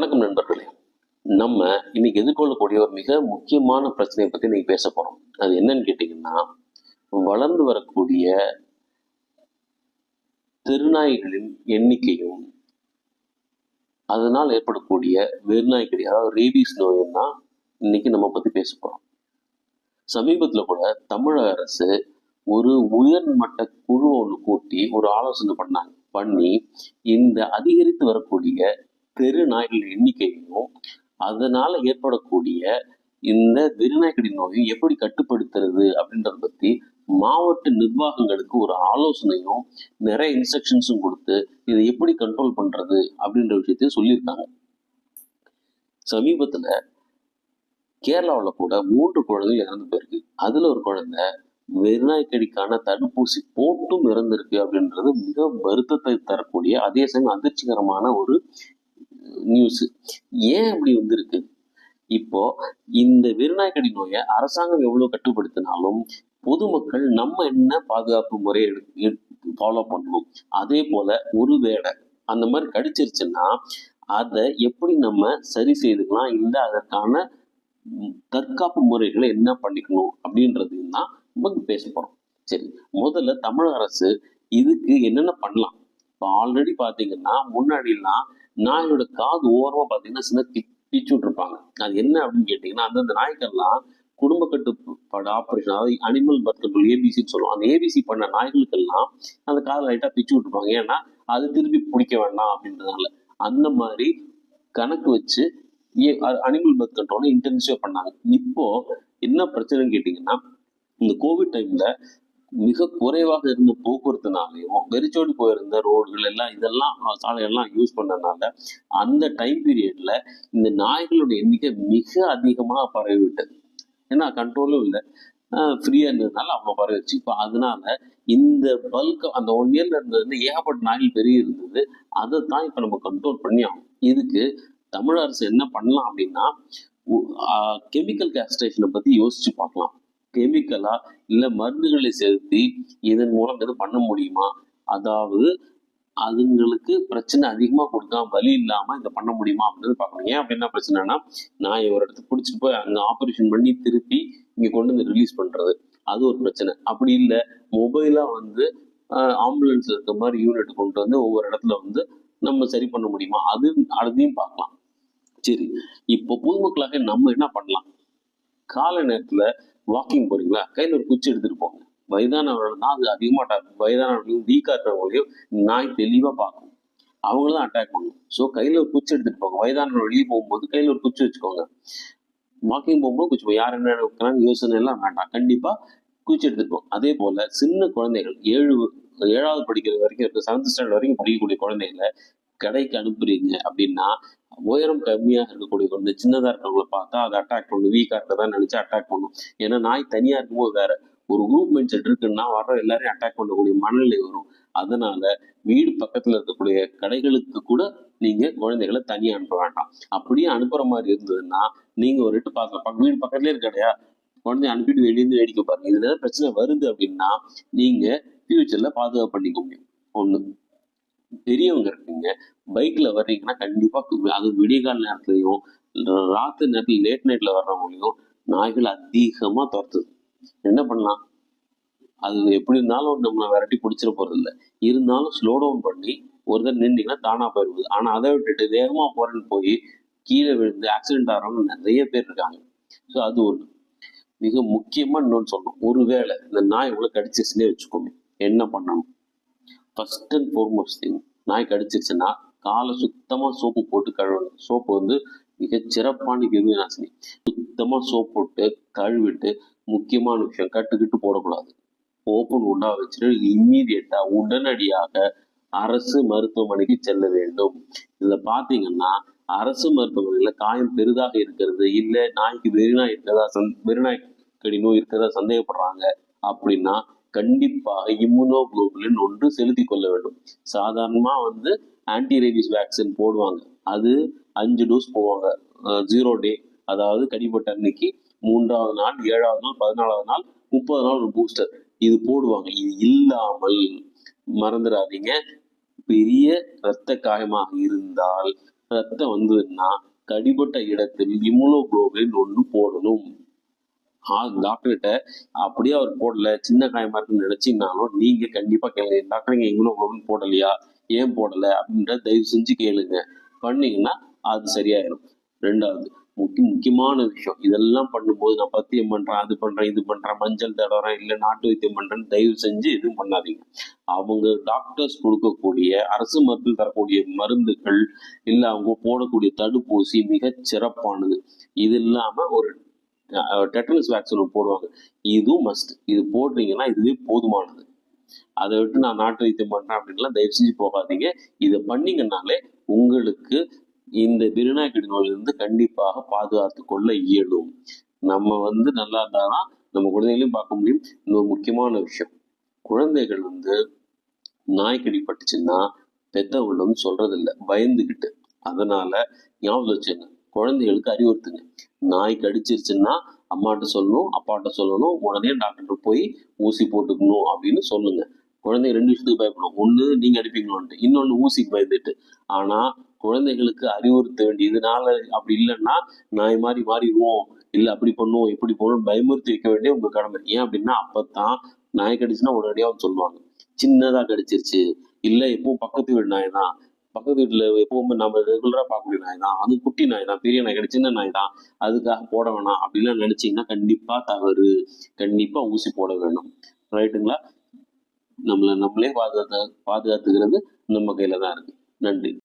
வணக்கம் நண்பர்களே. நம்ம இன்னைக்கு எதிர்கொள்ளக்கூடிய ஒரு மிக முக்கியமான பிரச்சனையை பத்தி இன்னைக்கு பேச போறோம். அது என்னன்னு கேட்டீங்கன்னா வளர்ந்து வரக்கூடிய திருநாய்களின் எண்ணிக்கையும் அதனால் ஏற்படக்கூடிய வெறிநாய்க்கடி அதாவது ரேபீஸ் நோயும் தான் இன்னைக்கு நம்ம பத்தி பேச போறோம். சமீபத்துல கூட தமிழக அரசு ஒரு உயர்மட்ட குழு ஒன்று கூட்டி ஒரு ஆலோசனை பண்ணாங்க. பண்ணி இந்த அதிகரித்து வரக்கூடிய தெரு நாய்களின் எண்ணிக்கையும் அதனால ஏற்படக்கூடிய இந்த வெறிநாய்க்கடி நோயை எப்படி கட்டுப்படுத்துறது அப்படின்றத பத்தி மாவட்ட நிர்வாகங்களுக்கு ஒரு ஆலோசனையும் நிறைய இன்ஸ்ட்ரக்ஷன்ஸும் கொடுத்து இதை எப்படி கண்ட்ரோல் பண்றது அப்படின்ற விஷயத்தையும் சொல்லியிருக்காங்க. சமீபத்துல கேரளாவில் கூட மூன்று குழந்தைகள் இறந்து போயிருக்கு. அதுல ஒரு குழந்தை வெறிநாய்க்கடிக்கான தடுப்பூசி போட்டும் இறந்திருக்கு அப்படின்றது மிக வருத்தத்தை தரக்கூடிய அதே சமயம் அதிர்ச்சிகரமான ஒரு நியூஸு ஏன் அப்படி வந்திருக்கு? இப்போ இந்த வெறிநாய்க்கடி நோயை அரசாங்கம் எவ்வளவு கட்டுப்படுத்தினாலும் பொதுமக்கள் நம்ம என்ன பாதுகாப்பு முறையை ஃபாலோ பண்ணணும் அதே போல ஒருவேளை அந்த மாதிரி கடிச்சிருச்சுன்னா அதை எப்படி நம்ம சரி செய்துக்கலாம்? இல்லை அதற்கான தற்காப்பு முறைகளை என்ன பண்ணிக்கணும்? அப்படின்றது தான் நம்ம பேச போகிறோம் சரி முதல்ல தமிழக அரசு இதுக்கு என்னென்ன பண்ணலாம்? இப்போ ஆல்ரெடி பார்த்தீங்கன்னா முன்னாடிலாம் நாயோட காது ஓரமாக பார்த்தீங்கன்னா சின்ன பி பிச்சு விட்டுருப்பாங்க. அது என்ன அப்படின்னு கேட்டிங்கன்னா அந்தந்த நாய்க்கெல்லாம் குடும்ப கட்டுப்பாடு ஆப்ரேஷன் அதாவது அனிமல் பர்த் கண்ட்ரோல் ஏபிசின்னு சொல்லுவோம். அந்த ஏபிசி பண்ண நாய்களுக்கெல்லாம் அந்த காதை லைட்டாக பிச்சு விட்டுருப்பாங்க. ஏன்னா அது திருப்பி பிடிக்க வேண்டாம் அப்படின்றதுனால. அந்த மாதிரி கணக்கு வச்சு அனிமல் பர்த் கண்ட்ரோலை இன்டென்சிவாக பண்ணாங்க. இப்போ என்ன பிரச்சனைன்னு கேட்டிங்கன்னா இந்த கோவிட் டைம்ல மிக குறைவாக இருந்த போக்குவரத்துனாலையும் வெறிச்சோடி போயிருந்த ரோடுகள் எல்லாம் இதெல்லாம் சாலையெல்லாம் யூஸ் பண்ணனால அந்த டைம் பீரியட்ல இந்த நாய்களோட எண்ணிக்கை மிக அதிகமாக பரவிவிட்டது. ஏன்னா கண்ட்ரோலும் இல்லை. ஃப்ரீயாக இருந்ததுனால அவ்வளோ பரவிச்சு இப்போ அதனால இந்த பல்க் அந்த ஒன் இயர்ல இருந்தது ஏகப்பட்ட நாய்கள் பெரிய இருந்தது அதை தான் இப்போ நம்ம கண்ட்ரோல் பண்ணி ஆகும் இதுக்கு தமிழ் அரசு என்ன பண்ணலாம் அப்படின்னா கெமிக்கல் கேஸ்ட்ரேஷனை பற்றி யோசிச்சு பார்க்கலாம். கெமிக்கலா இல்லை மருந்துகளை செலுத்தி இதன் மூலம் எதுவும் பண்ண முடியுமா? அதாவது அதுங்களுக்கு பிரச்சனை அதிகமா கொடுத்தா வலி இல்லாம இதை பண்ண முடியுமா அப்படின்னு பார்க்கணும். ஏன் அப்படின்னா பிரச்சனைனா நான் ஒரு இடத்துக்கு பிடிச்சிட்டு போய் அங்க ஆப்ரேஷன் பண்ணி திருப்பி இங்க கொண்டு வந்து ரிலீஸ் பண்றது. அது ஒரு பிரச்சனை. அப்படி இல்லை மொபைலா வந்து ஆம்புலன்ஸ் இருக்க மாதிரி யூனிட் கொண்டு வந்து ஒவ்வொரு இடத்துல வந்து நம்ம சரி பண்ண முடியுமா? அது அதையும் பார்க்கலாம். சரி இப்போ பொதுமக்களாக நம்ம என்ன பண்ணலாம்? காலை நேரத்துல வாக்கிங் போறீங்களா? கையில ஒரு குச்சி எடுத்துட்டு போங்க. வயதானவர்கள் தான் அது அதிகமாக அட்டாக் வயதானவர்களையும் வீக்கா இருக்கிறவங்களையும் நாய் தெளிவா பார்க்கும். அவங்களும் தான் அட்டாக் பண்ணும். ஸோ கையில ஒரு குச்சி எடுத்துட்டு போங்க. வயதானவர் வெளியே போகும்போது கையில ஒரு குச்சி வச்சுக்கோங்க. வாக்கிங் போகும்போது குச்சி யார் என்ன இருக்கிறாங்க யோசனை எல்லாம் வேண்டாம். கண்டிப்பா குச்சி எடுத்துட்டு போங்க அதே போல சின்ன குழந்தைகள் ஏழு ஏழாவது படிக்கிற வரைக்கும் இருக்க செவன்த் ஸ்டாண்டர்ட் வரைக்கும் படிக்கக்கூடிய குழந்தைகளை கடைக்கு அனுப்புறீங்க அப்படின்னா உயரம் கம்மியாக இருக்கக்கூடிய கொண்டு சின்னதாக இருக்கவங்கள பார்த்தா அதை அட்டாக் பண்ணும் வீக்காக இருக்கதான் நினச்சி அட்டாக் பண்ணும் ஏன்னா நாய் தனியாக இருக்கும்போது வேற ஒரு குரூப் மைண்ட் செட் இருக்குன்னா வர்ற எல்லாரையும் அட்டாக் பண்ணக்கூடிய மனநிலை வரும். அதனால வீடு பக்கத்துல இருக்கக்கூடிய கடைகளுக்கு கூட நீங்க குழந்தைகளை தனியாக அனுப்ப வேண்டாம். அப்படியே அனுப்புற மாதிரி இருந்ததுன்னா நீங்க ஒரு எட்டு பார்க்கலாம் வீடு பக்கத்துலேயே இருக்கடையா குழந்தைய அனுப்பிட்டு வெளியிருந்து வேடிக்கை பாருங்க. இதுல பிரச்சனை வருது அப்படின்னா நீங்க ஃபியூச்சர்ல பாதுகாப்பு பண்ணிக்க முடியும். ஒண்ணு. பெரியவங்க இருக்கீங்க. பைக்ல வர்றீங்கன்னா கண்டிப்பா அது விடியகால நேரத்துலயும் ராத்திரி நேரத்துல லேட் நைட்ல வர்றவங்களையும் நாய்கள் அதிகமா துரத்துது. என்ன பண்ணலாம்? அது எப்படி இருந்தாலும் நம்மளை விரட்டி பிடிச்சிட போறது இல்லை இருந்தாலும் ஸ்லோ டவுன் பண்ணி ஒரு தடவை நின்றீங்கன்னா தானா போயிடுது ஆனா அதை விட்டுட்டு வேகமா போறேன்னு போய் கீழே விழுந்து ஆக்சிடென்ட் ஆகிறவங்க நிறைய பேர் இருக்காங்க. ஸோ அது ஒண்ணு. மிக முக்கியமா இன்னொன்று சொல்லணும். ஒருவேளை இந்த நாய் உங்களை கடிச்சிச்சுன்னே வச்சுக்கோங்க. என்ன பண்ணணும்? ஃபஸ்ட் அண்ட் ஃபோர்மோஸ்ட் திங் நாய் கடிச்சிருச்சுன்னா காலை சுத்தமா சோப்பு போட்டு கழுவணும். சோப்பு வந்து மிக சிறப்பான கிருமி நாசினி சுத்தமா சோப் போட்டு கழுவிட்டு முக்கியமான விஷயம் கட்டுக்கிட்டு போடக்கூடாது. ஓப்பன் உண்டா வச்சுட்டு இம்மீடியட்டாக உடனடியாக அரசு மருத்துவமனைக்கு செல்ல வேண்டும். இதுல பாத்தீங்கன்னா அரசு மருத்துவமனையில காயம் பெரிதாக இருக்கிறது இல்லை நாய்க்கு வெறிநாய் இருக்கிறதா சந் வெறிநாய் கடி நோய் இருக்கிறதா சந்தேகப்படுறாங்க அப்படின்னா கண்டிப்பாக இம்யூனோகுளோபுலின் ஒன்று செலுத்தி கொள்ள வேண்டும். சாதாரணமாக வந்து ஆன்டி ரேபிஸ் வேக்சின் போடுவாங்க. அது அஞ்சு டோஸ் போவாங்க ஜீரோ டே அதாவது கடிப்பட்ட அன்னைக்கு மூன்றாவது நாள் ஏழாவது நாள் பதினாலாவது நாள் முப்பது நாள் ஒரு பூஸ்டர் இது போடுவாங்க. இது இல்லாமல் மறந்துடாதீங்க. பெரிய இரத்த காயமாக இருந்தால் ரத்தம் வந்ததுன்னா கடிபட்ட இடத்தில் இம்யூனோகுளோபின் ஒன்று போடணும். டாக்டர்கிட்ட அப்படியே அவர் போடல சின்ன காயமா இருக்குன்னு நினைச்சீங்கனாலும் நீங்க கண்டிப்பா கேளுங்க. டாக்டர் இங்க இம்யூனோகுளோபின் போடலையா? ஏன் போடல? அப்படின்ற தயவு செஞ்சு கேளுங்க. பண்ணீங்கன்னா அது சரியாயிடும் ரெண்டாவது முக்கிய முக்கியமான விஷயம் இதெல்லாம் பண்ணும்போது நான் பத்தியம் பண்றேன் அது பண்றேன் இது பண்றேன் மஞ்சள் தடவுறேன் இல்லை நாட்டு வைத்தியம் பண்றேன்னு தயவு செஞ்சு எதுவும் பண்ணாதீங்க. அவங்க டாக்டர்ஸ் கொடுக்கக்கூடிய அரசு மருத்துவம் தரக்கூடிய மருந்துகள் இல்லை அவங்க போடக்கூடிய தடுப்பூசி மிக சிறப்பானது இது இல்லாம ஒரு டெட்டனஸ் வேக்சின் போடுவாங்க. இதுவும் மஸ்ட் இது போடுறீங்கன்னா இதுவே போதுமானது. அதை விட்டு நான் நாட்டு வைத்தியம் பண்றேன் அப்படின்லாம் தயவு செஞ்சு போகாதீங்க. இதை பண்ணீங்கன்னாலே உங்களுக்கு இந்த விருநாயக்கடி நோயிலிருந்து கண்டிப்பாக பாதுகாத்து கொள்ள இயலும். நம்ம வந்து நல்லா இருந்தாதான் நம்ம குழந்தைகளையும் பார்க்க முடியும். இன்னொரு முக்கியமான விஷயம். குழந்தைகள் வந்து நாய்க்கடி பட்டுச்சுன்னா பெத்தவங்களும் சொல்றதில்லை. பயந்துகிட்டு. அதனால ஞாபகம் வச்சுங்க குழந்தைகளுக்கு அறிவுறுத்துங்க. நாய் கடிச்சிருச்சுன்னா அம்மாட்ட சொல்லணும் அப்பாட்ட சொல்லணும் உடனே டாக்டர் போய் ஊசி போட்டுக்கணும் அப்படின்னு சொல்லுங்க. குழந்தை ரெண்டு விஷயத்துக்கு பயப்படும் ஒன்று நீங்க அடிப்பீங்களோன்ட்டு. இன்னொன்று ஊசிக்கு பயந்துட்டு. ஆனா குழந்தைகளுக்கு அறிவுறுத்த வேண்டியதுனால அப்படி இல்லைன்னா நாய் மாதிரி மாறிடுவோம். இல்லை அப்படி பண்ணுவோம் இப்படி பண்ணுவோம் பயமுறுத்தி வைக்க வேண்டிய உங்க கடமை. ஏன் அப்படின்னா அப்பதான் நாய் கடிச்சுன்னா உடனடியாக சொல்லுவாங்க. சின்னதா கடிச்சிருச்சு. இல்லை எப்பவும் பக்கத்து வீடு நாய் தான். பக்கத்து வீட்டுல எப்பவுமே நம்ம ரெகுலரா பார்க்கக்கூடிய நாய் தான் அது குட்டி நாய் தான் பெரிய நாய் கிடையாது சின்ன நாய் தான் அதுக்காக போட வேணாம் அப்படிலாம் நினைச்சீங்கன்னா கண்டிப்பா தவறு. கண்டிப்பா ஊசி போட வேணும். ரைட்டுங்களா? நம்மளை நம்மளே பாதுகாத்து பாதுகாத்துக்கிறது நம்ம கையில் தான் இருக்கு. நன்றி.